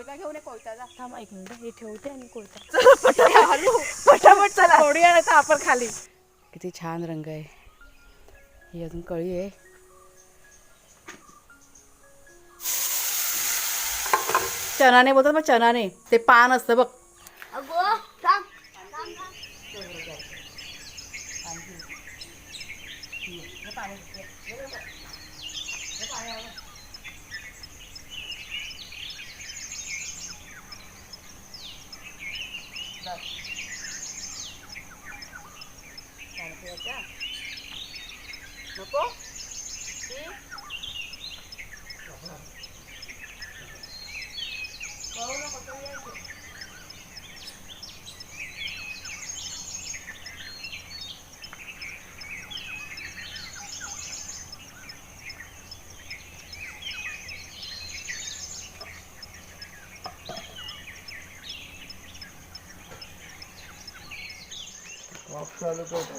कोयता घेऊन ये कोयता जा थांब एक मिनिट हे ठेवते आणि कोयता. हलू. पटापट चला. तर आपण खाली. किती छान रंग आहे. ही अजून कळी आहे. चनाने बोलतात मग चनाने ते पान असतं बघ. Thank you. नको हे.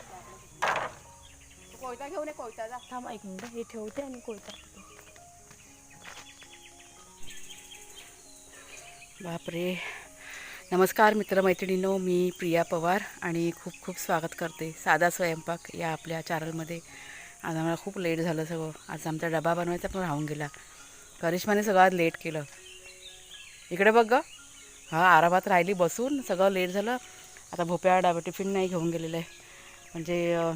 कोयता घेऊन ये कोयता जा. थांब एक मिनिट हे ठेवते आणि कोयता बापरे. नमस्कार मित्रमैत्रिणींनो मी प्रिया पवार आणि खूप खूप स्वागत करते साधा स्वयंपाक या आपल्या चॅनलमध्ये आज आम्हाला खूप लेट झालं सगळं. आज आमचा डबा बनवायचा पण राहून गेला. करिश्माने सगळं आज लेट केलं. इकडे बघ ग. हा आरामात राहिली बसून. सगळं लेट झालं. आता भोप्या डबा टिफिन नाही घेऊन गेलेलं आहे. म्हणजे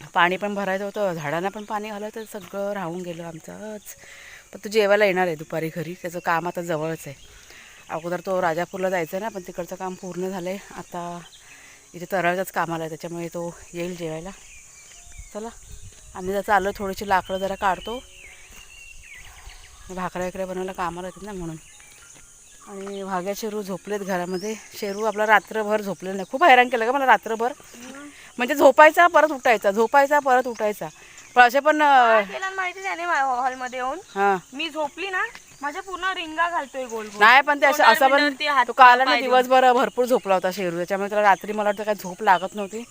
पाणी पण भरायचं होतं झाडांना पण पाणी घालायचं सगळं राहून गेलं आमचंच. पण तो जेवायला येणार आहे दुपारी घरी त्याचं काम आता जवळच आहे. अगोदर तो राजापूरला जायचं आहे ना पण तिकडचं काम पूर्ण झालं आहे आता इथे तरळचाच कामाला आहे त्याच्यामुळे तो येईल जेवायला. चला आम्ही जर चाललो थोडीशी लाकडं जरा काढतो. भाकऱ्या वगैरे बनवायला कामाला येतात ना म्हणून. आणि भाग्या शेरू झोपलेत घरामध्ये. शेरू आपला रात्रभर झोपलेला नाही. खूप हैराण केलं का मला रात्रभर. म्हणजे झोपायचा परत उठायचा. झोपायचा परत उठायचा. पण असे पण माहिती त्याने हॉलमध्ये येऊन? हां. मी झोपली ना माझ्या पूर्ण रिंगा घालतोय गोल गोल. नाही पण ते असं असं पण हात तो काल ना पाय दिवसभर भरपूर झोपला होता शेरू त्याच्यामुळे त्याला रात्री मला वाटतं काही झोप लागत नव्हती.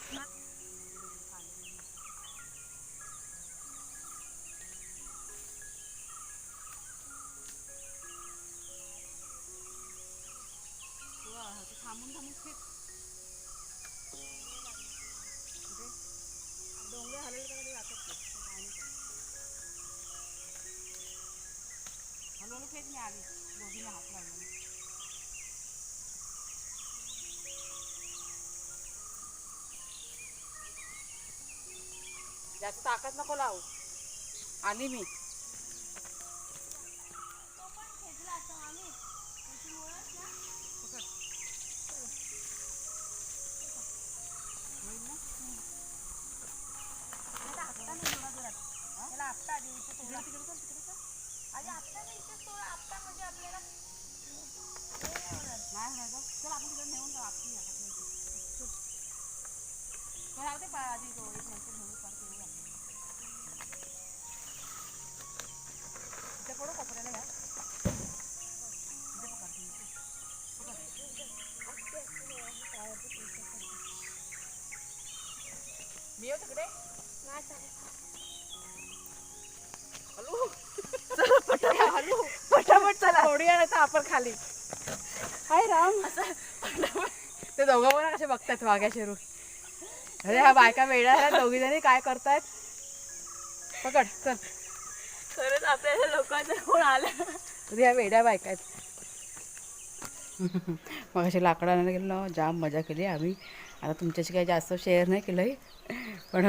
जास्त ताकद नको लावू. आली मी. मी नेऊन तिकडे हलू पटापट चला आपण खाली हाय राम ते दोघं पण असे बघतात वाघ्या शेरू. अरे ह्या बायका वेळा दोघी जणी काय करतायत? पकड चल. आपल्याला लोकांचा कोण आला ह्या वेड्या बायका आहेत. मग अशी लाकडं गेलो ना जाम मजा केली आम्ही. आता तुमच्याशी काही जास्त शेअर नाही केलं आहे पण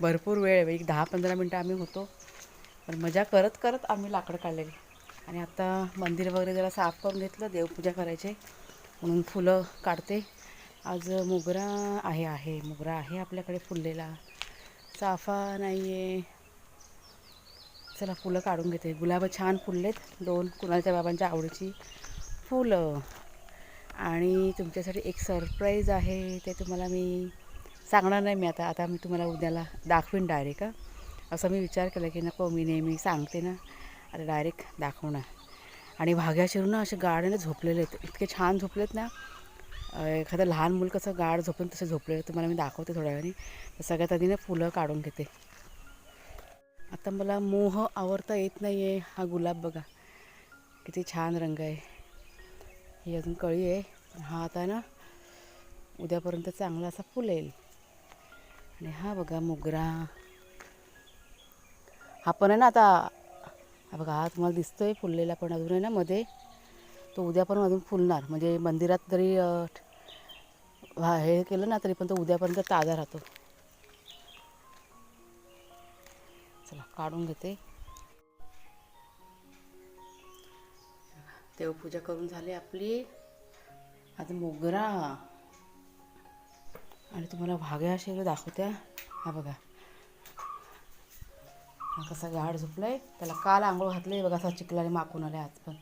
भरपूर वेळ एक दहा पंधरा मिनटं आम्ही होतो. पण मजा करत करत आम्ही लाकडं काढलेली. आणि आता मंदिर वगैरे जरा साफ करून घेतलं देवपूजा करायचे. म्हणून फुलं काढते. आज मोगरा आहे आहे. मोगरा आहे आपल्याकडे फुललेला. चाफा नाही आहे चला फुलं काढून घेते. गुलाब छान फुललेत. दोन कुणालच्या बाबांच्या आवडीची फुलं. आणि तुमच्यासाठी एक सरप्राईज आहे ते तुम्हाला मी सांगणार नाही मी आता. आता मी तुम्हाला उद्याला दाखवीन डायरेक्ट का असं मी विचार केला की नको मी नेहमी सांगते ना. आता डायरेक्ट दाखवणार. आणि भाग्या शिरून ना असे गाड्याने झोपलेले आहेत. इतके छान झोपलेत ना. एखादं लहान मुलं कसं गाड झोपून तसं झोपलेलं तुम्हाला मी दाखवते थोड्या वेळाने. तर सगळ्यात आधी ना फुलं काढून घेते. आता मला मोह आवडता येत नाही आहे हा गुलाब बघा. किती छान रंग आहे. ही अजून कळी आहे. हा आता ना उद्यापर्यंत चांगला असा फुलेल आणि हा बघा मोगरा. हा पण आहे ना आता हा बघा हा तुम्हाला दिसतो आहे फुललेला पण अजून आहे ना मध्ये. तो उद्या पण अजून फुलणार. म्हणजे मंदिरात जरी हे केलं ना तरी पण तो उद्यापर्यंत ताजा राहतो. चला काढून घेते. देवपूजा करून झाली आपली. आता मोगरा. आणि तुम्हाला भाग्या असे दाखवत्या. हा बघा. हा कसा गाड झोपलाय. त्याला काल आंघोळ घातली बघा असा चिखलाने माकून आले आज पण.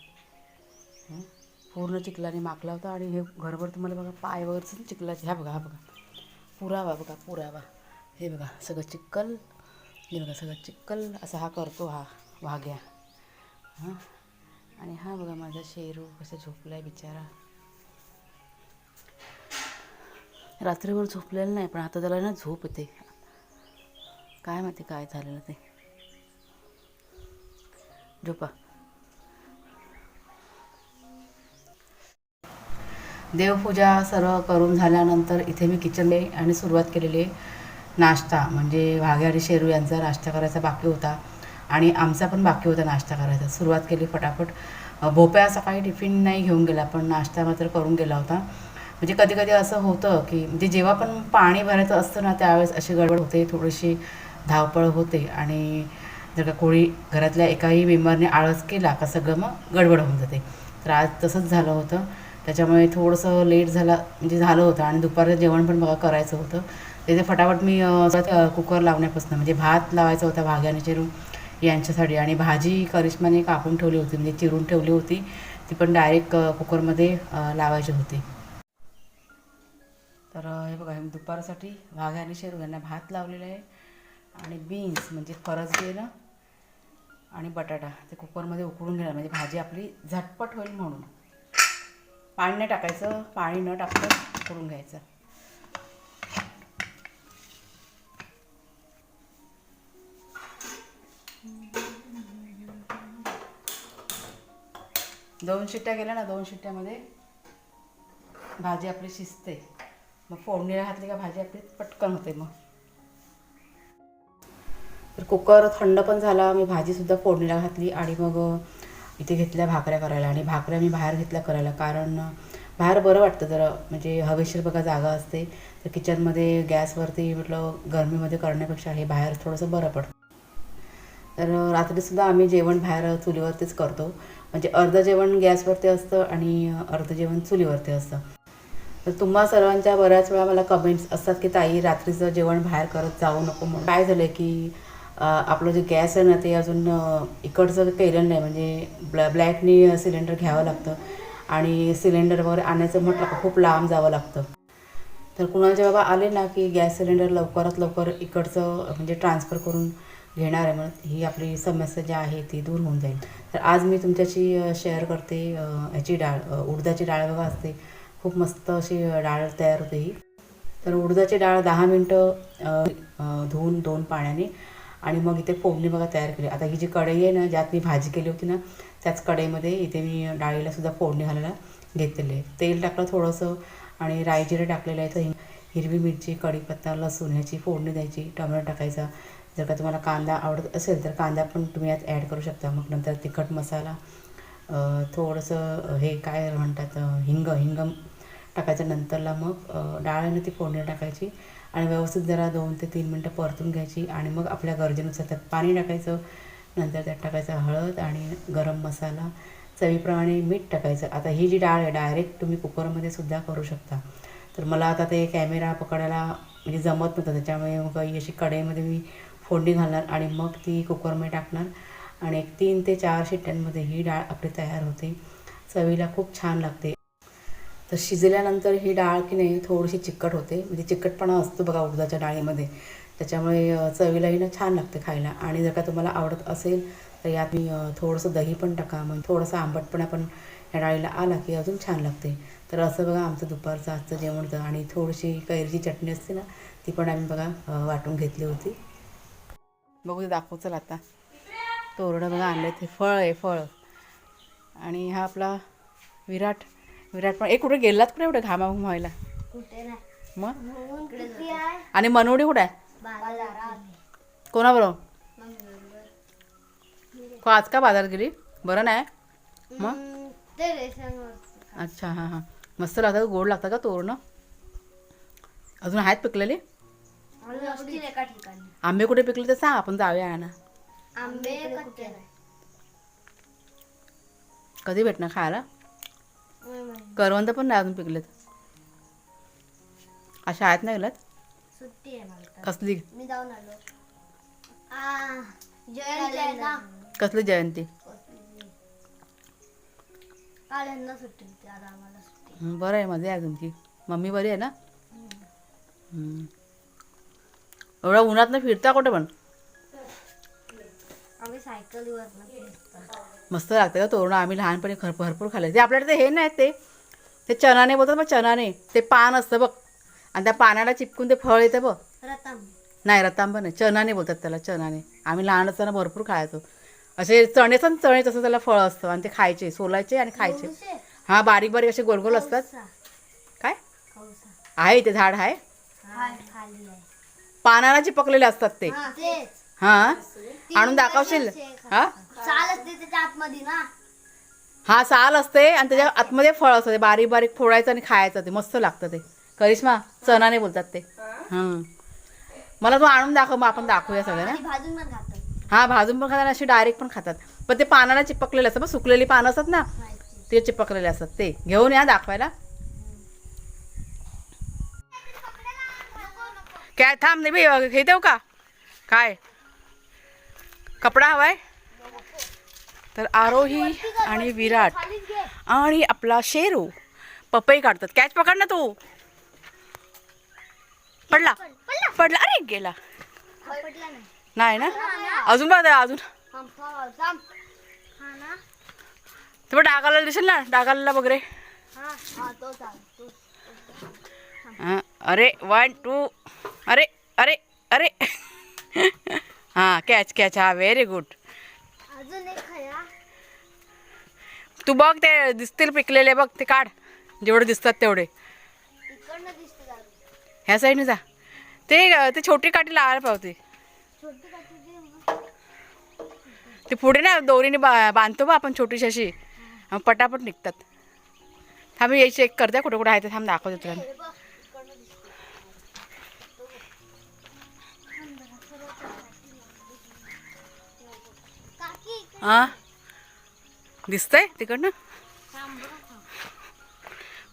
पूर्ण चिखलाने माकला होता आणि हे घरभर तुम्हाला बघा पाय वगैरे चिखलाचे ह्या बघा हा बघा. पुरावा बघा पुरावा. हे बघा सगळं चिखल. हे बघा सगळं चिक्कल असा हा करतो हा वाघ्या. हां. आणि हा बघा माझा शेरू कसं आहे बिचारा. रात्रीभर झोपलेलं नाही पण आता त्याला ना झोप येते. काय माहिती काय झालेलं ते. झोपा. देवपूजा सर्व करून झाल्यानंतर इथे मी किचनले आणि सुरुवात केलेली आहे. नाश्ता म्हणजे वाघे आणि शेरू यांचा नाश्ता करायचा बाकी होता. आणि आमचा पण बाकी होता नाश्ता करायचा. सुरुवात केली फटाफट. भोप्या असा सकाळी टिफिन नाही घेऊन गेला पण नाश्ता मात्र करून गेला होता. म्हणजे कधी कधी असं होतं की म्हणजे जेव्हा पण पाणी भरायचं असतं ना त्यावेळेस अशी गडबड होते थोडीशी धावपळ होते. आणि जर का कोळी घरातल्या एकाही मेंबरने आळस केला का सगळं मग गडबड होऊन जाते. तर आज तसंच झालं होतं. त्याच्यामुळे थोडंसं लेट झाला म्हणजे झालं होतं आणि दुपारचं जेवण पण बघा करायचं होतं. तिथे फटाफट मी कुकर लावण्यापासून म्हणजे भात लावायचा होता भाग्याने चिरून यांच्यासाठी आणि भाजी करिश्माने कापून ठेवली होती म्हणजे चिरून ठेवली होती. ती पण डायरेक्ट कुकरमध्ये लावायची होती. तर हे बघा दुपारसाठी वाघ आणि शेरू यांना भात लावलेला आहे आणि बीन्स म्हणजे फरस आहे ना आणि बटाटा ते कुकरमध्ये उकळून घेणार म्हणजे भाजी आपली झटपट होईल म्हणून. पाणी नाही टाकायचं पाणी न टाकता करून घ्यायचं. दोन शिट्ट्या गेल्या ना दोन शिट्ट्यामध्ये भाजी आपली शिजते. मग फोडणीला घातली का भाजी आपली पटकन होते मग. तर कुकर थंड पण झाला मी भाजीसुद्धा फोडणीला घातली आणि मग इथे घेतल्या भाकऱ्या करायला आणि भाकऱ्या मी बाहेर घेतल्या करायला. कारण बाहेर बरं वाटतं जरा. म्हणजे हवेशीर बघा जागा असते. तर किचनमध्ये गॅसवरती म्हटलं गरमीमध्ये करण्यापेक्षा हे बाहेर थोडंसं बरं पडतं. तर रात्रीसुद्धा आम्ही जेवण बाहेर चुलीवरतीच करतो. म्हणजे अर्धं जेवण गॅसवरती असतं आणि अर्धं जेवण चुलीवरती असतं. तर तुम्हा सर्वांच्या बऱ्याच वेळा मला कमेंट्स असतात की ताई रात्रीचं जेवण बाहेर करत जाऊ नको म्हणून. काय झालं की आपलं जे गॅस आहे ना ते अजून इकडचं केलेलं नाही म्हणजे ब्लॅ ब्लॅकनी सिलेंडर घ्यावं लागतं. आणि सिलेंडर वगैरे आणायचं म्हटलं का खूप लांब जावं लागतं. तर कुणाचे बाबा आले ना की गॅस सिलेंडर लवकरात लवकर इकडचं म्हणजे ट्रान्सफर करून घेणार आहे म्हणून ही आपली समस्या जी आहे ती दूर होऊन जाईल. तर आज मी तुमच्याशी शेअर करते ह्याची डाळ उडदाची डाळ बघा असते. खूप मस्त अशी डाळ तयार होते ही. तर उडदाची डाळ दहा मिनटं धुवून दोन पाण्याने आणि मग इथे फोडणी बघा तयार केली. आता ही जी कढई आहे ना ज्यात मी भाजी केली होती ना त्याच कढईमध्ये इथे मी डाळीला सुद्धा फोडणी घालायला घेतलेली आहे. तेल टाकलं थोडंसं आणि राई टाकलेलं आहे तर हिरवी मिरची कढीपत्ता लसूण ह्याची फोडणी द्यायची टमाटर टाकायचा. जर का तुम्हाला कांदा आवडत असेल तर कांदा पण तुम्ही यात ॲड करू शकता. मग नंतर तिखट मसाला थोडंसं हे काय म्हणतात हिंग हिंग टाकायचं. नंतरला मग डाळ आहे ना ती फोडणी टाकायची. आणि व्यवस्थित जरा दोन ते तीन मिनटं परतून घ्यायची आणि मग आपल्या गरजेनुसार त्यात पाणी टाकायचं. नंतर त्यात टाकायचं हळद आणि गरम मसाला. चवीप्रमाणे मीठ टाकायचं. आता ही जी डाळ आहे डायरेक्ट तुम्ही कुकरमध्ये सुद्धा करू शकता. तर मला आता ते कॅमेरा पकडायला म्हणजे जमत नव्हतं. त्याच्यामुळे मग अशी कढईमध्ये मी फोडणी घालणार आणि मग ती कुकरमध्ये टाकणार. आणि एक तीन ते चार शिट्ट्यांमध्ये ही डाळ आपली तयार होते. चवीला खूप छान लागते. तर शिजल्यानंतर ही डाळ की नाही थोडीशी चिकट होते. म्हणजे चिकटपणा असतो बघा उडदाच्या डाळीमध्ये. त्याच्यामुळे चवीलाही ना छान लागते खायला. आणि जर का तुम्हाला आवडत असेल तर यात मी थोडंसं दही पण टाका. मग थोडंसं आंबटपणा पण या डाळीला आला की अजून छान लागते. तर असं बघा आमचं दुपारचं आजचं जेवण होतं. आणि थोडीशी कैरीची चटणी असते ना ती पण आम्ही बघा वाटून घेतली होती. बघू ते दाखवू चल आता. तोरडं बघा आणलं ते फळ आहे फळ. आणि हा आपला विराट विराट पण एक कुठे गेलात कुठे एवढं कुठे नाही. मग? आणि मनोडी कुठे आहे? कोणाबरोबर? को आज का बाजारात गेली? बरं नाही? मग? अच्छा हां हां. मस्त लागतात गोड लागतात का तोरणं? अजून आहेत पिकलेले? आंबे कुठे पिकले तर सांग आपण जाऊया ना आंबे कधी भेटणार खायला. करवंद पण नाही अजून पिकलेत. अशा आहेत ना गेल्यात सुट्टी आहे मला तर. कसली? मी जाऊन आलो. आ, जयंती आहे ना? कसली जयंती? काल यांना सुट्टी होती आज आम्हाला सुट्टी. बरं आहे मजा आहे तुमची मम्मी बरी आहे ना. एवढ्या उन्हात फिरता कुठे पण? आम्ही सायकलीवर मस्त लागतं का तोरणं. आम्ही लहानपणी खर भरपूर खाल्ले. ते आपल्याकडे ते हे नाही ते ते चणाने बोलतात बघ चणाने. ते पान असतं बघ. आणि त्या पानाला चिपकून ते फळ येतं बघ. नाही रतांबा नाही. चणाने बोलतात त्याला चणाने. आम्ही लहान असताना भरपूर खायचो. असे चणेच आणि चणे तसं त्याला फळ असतं. आणि ते खायचे सोलायचे आणि खायचे? हां बारीक बारीक असे गोल गोल असतात. काय. आहे ते झाड आहे? पानाला चिपकलेले असतात ते. हां आणून दाखवशील? हां? चाल असते त्याच्या आतमध्ये ना. हा साल असते आणि त्याच्या आतमध्ये फळ असतं. ते बारीक बारीक फोडायचं आणि खायचं ते. मस्त लागतं ते. करिश्मा चणाने बोलतात ते. हां. मला तू आणून दाखव मग आपण दाखवूया सगळ्यांना. आणि भाजून पण खातात. हा भाजून पण खातात अशी डायरेक्ट पण खातात. पण ते पानाला चिपकलेले असतात मग सुकलेली पानं असतात ना. माहिती. ते चिपकलेले असतात. ते. घेऊन या दाखवायला. काय थांब नाही बाई हे देऊ का? काय? कपडा हवाय? तर आरोही आणि विराट आणि आपला शेरू पपई काढतात. कॅच पकड ना तू. पडला. पडला. अरे गेला. नाही ना? अजून बघ अजून. तुम्ही डागाला दिसेल ना? डागाला वगैरे. अरे वन टू अरे अरे अरे. हां कॅच कॅच हा व्हेरी गुड तू बघ ते दिसतील पिकलेले बघ ते काढ. जेवढे दिसतात तेवढे. ह्या साईडने जा. ते ते छोटी काठी लावायला पावते. ते पुढे ना दोरीने बा बांधतो बा आपण छोटीशी अशी. पटापट निघतात. थांब मी चेक करते कुठे कुठे आहे ते थांब दाखवते तुला. हे दिसतंय तिकडनं?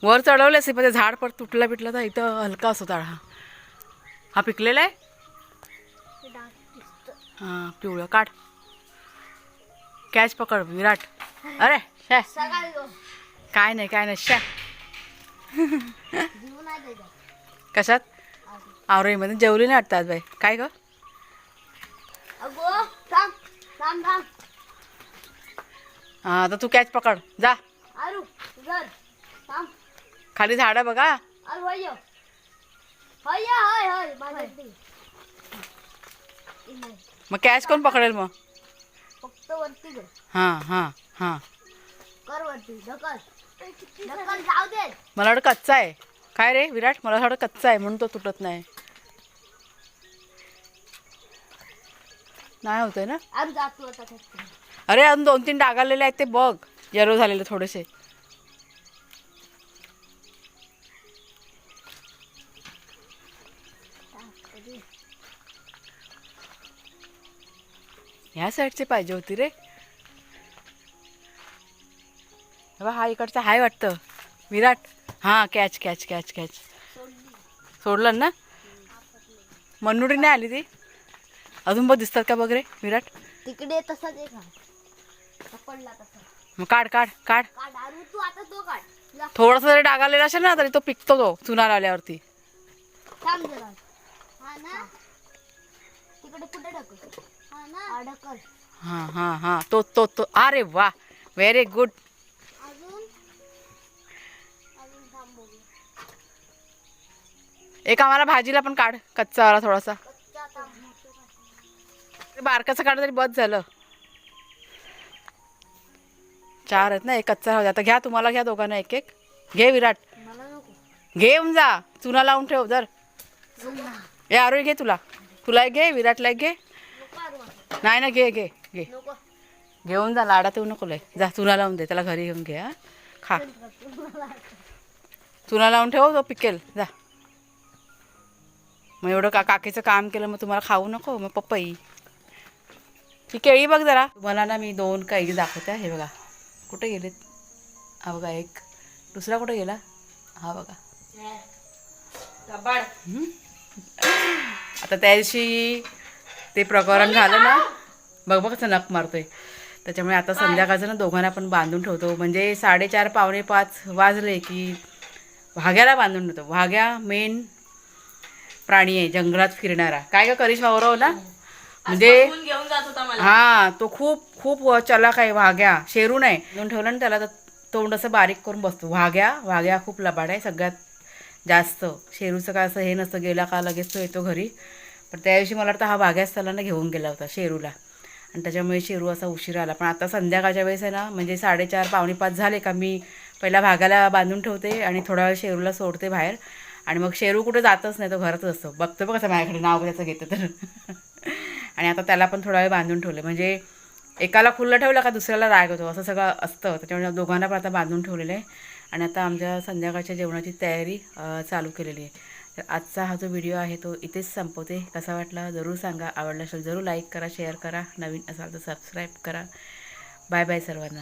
वर चढवलं असे पण ते झाड पण तुटला बिटला तर इथं हलका असतो ताळ. हा हा पिकलेला आहे? हां पिवळं. काढ. कॅच पकड विराट. अरे शॅ. काय नाही काय नाही शॅ. कशात? आवरेमध्ये जेवली नाही वाटतात आज बाई. काय ग? थांब थांब थांब. हां आता तू कॅच पकड. जा. आरू घर थांब. खाली झाडं बघा. आरू हय हय हय हय माझ्या इथे. इ नाही. मग कॅच कोण पकडेल मग? फक्त वरती कर हां हां हां. कर वरती. ढकल. ढकल जाऊ दे. मला वाटतं कच्चा आहे. काय रे विराट? मला वाटतं कच्चा आहे म्हणून तो तुटत नाही. नाही होतंय ना? आरू जातो आता फक्त अरे अजून दोन तीन डाग आलेले आहेत ते बघ. येरो झालेले थोडेसे. ह्या साईडचे पाहिजे होती रे. बाबा हा इकडचा हाय वाटतं. विराट हां कॅच कॅच कॅच कॅच सोडलं ना? मनुडी नाही आली ती. अजून बघ दिसतात का बघ रे विराट? तिकडे तसाच एक पडला तसा. मग काढ काढ काढ. का दारू तू आता तो काढ. थोडासा जरी डाग आलेला असेल ना तरी तो पिकतो तो चुना लावल्यावरती. थांब जरा. हा ना? तिकडे कुठे ढकल? हा ना? हा ढकल. हां हां हां. तो तो तो. अरे वा. व्हेरी गुड अजून? अजून थांब बघू. एक आम्हाला भाजीला पण काढ कच्चा वाला थोडासा बारकाचं काढ तरी बस झालं. चार आहेत ना एक कच्चा राहू आता घ्या तुम्हाला घ्या दोघांना एक एक. घे विराट. घेऊन जा. चुना लावून ठेव जर जुना. ए आरोही घे तुला. तुला एक घे विराटला एक घे. नाही ना घे घे घे. घेऊन जा लाडात येऊ नको लय. जा चुना लावून दे. त्याला घरी घेऊन घे हा. खा. चुना लावून ठेव तो पिकेल. जा. मग एवढं का काकीचं काम केलं मग तुम्हाला खाऊ नको मग पप्पाई ही केळी बघ जरा. तुम्हाला ना मी दोन कैरी दाखवते हे बघा. कुठे गेलेत? हा बघा एक. दुसरा कुठे गेला? हा बघा. हम्म. आता त्या दिवशी ते प्रकरण झालं ना बघ बघ कसं नख मारतोय. त्याच्यामुळे आता संध्याकाळचं ना दोघांना पण बांधून ठेवतो. म्हणजे साडेचार पावणे पाच वाजले की वाघ्याला बांधून ठेवतो. वाघ्या मेन प्राणी आहे जंगलात फिरणारा. काय का करिश्मा बरोबर ना? म्हणजे घेऊन जात होता मला. हा तो खूप खूप चलाक आहे वाघ्या. शेरू नाही. म्हणून ठेवलं ना त्याला तर तोंड असं बारीक करून बसतो. वाघ्या वाघ्या खूप लबाड आहे सगळ्यात जास्त. शेरूचं काय असं हे नसतं गेला का लगेच तो येतो घरी. पण त्या दिवशी मला वाटतं हा वाघ्याच त्याला ना घेऊन गेला होता शेरूला. आणि त्याच्यामुळे शेरू असा उशीर आला. पण आता संध्याकाळच्या वेळेस आहे ना म्हणजे साडेचार पावणे पाच झाले का मी पहिला भागाला बांधून ठेवते आणि थोडा वेळ शेरूला सोडते बाहेर. आणि मग शेरू कुठे जातच नाही तो घरातच असतो. बघतो बघ कसं माझ्याकडे नाव त्याचं घेतं तर. आणि आता त्याला पण थोडा वेळ बांधून ठेवले. म्हणजे एकाला खुल्लं ठेवलं का दुसऱ्याला राग होतो असं सगळं असतं. त्याच्यामुळे दोघांना पण आता बांधून ठेवलेलं आहे. आणि आता आमच्या संध्याकाळच्या जेवणाची तयारी चालू केलेली आहे. तर आजचा हा जो व्हिडिओ आहे तो इथेच संपवते. कसा वाटला जरूर सांगा. आवडला असेल जरूर लाईक करा शेअर करा. नवीन असाल तर सबस्क्राईब करा. बाय बाय सर्वांना.